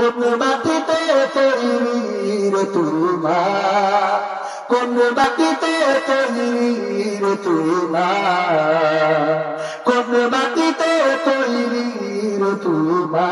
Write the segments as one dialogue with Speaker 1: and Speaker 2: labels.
Speaker 1: কোন মাটিতে তৈরির তুমা কোন মাটিতে তৈরির তুমা কোন মাটিতে তৈরির তুমা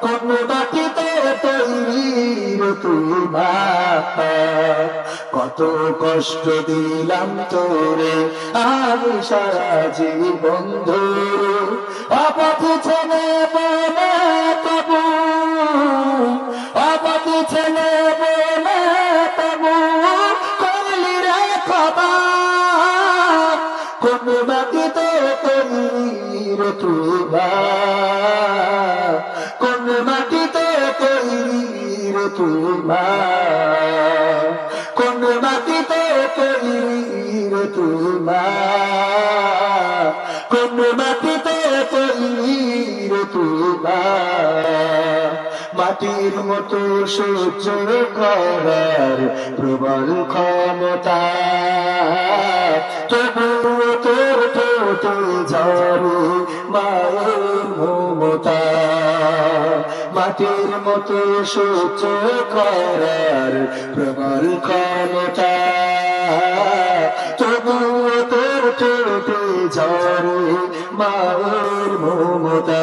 Speaker 1: কোন মাটিতে তৈরির তুমা কত কষ্ট দিলাম তোরে, আমি সারা জীবন ধরে। অপথ ছেলে বলে কোন মাটিতে তৈরির তুবা কোন মাটিতে তৈরির তুবা কোন মাটিতে তৈরির তুবা কোন মাটিতে তৈরির তুবা মাটির মতো সহ্য করার প্রবল ক্ষমতা। তবুও তোর জানি মায়ের মমতা। মাটির মতো সহ্য করার প্রবল ক্ষমতা। তবুও তোর চলতে জানি মায়ের মমতা।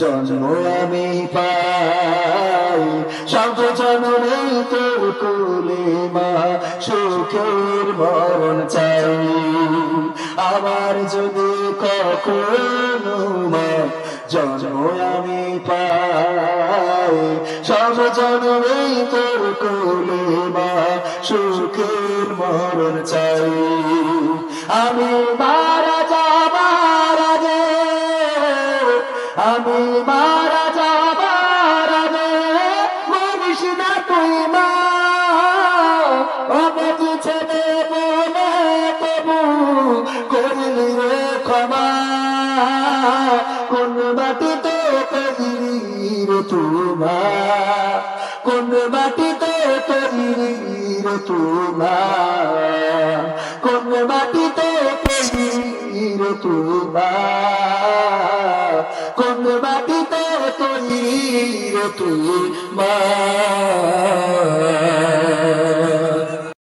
Speaker 1: জন্ম আমি পাই, সব জন্মে তোর কোলে মা, সুখের মরণ চাই। আবার যদি কখনো মা, জন্ম আমি পাই, সব তোর কোলে মা, সুখের মরণ চাই। আমি মারা আমি মারা যাবার আগে মরিস না তুই মা অবধ ছেলে বলে তবু করলি রে ক্ষমা। কোন মাটিতে তৈরির তুমা কোন মাটিতে তৈরির তুমা কোন মাটিতে তৈরির তুমা তৈরির তুমা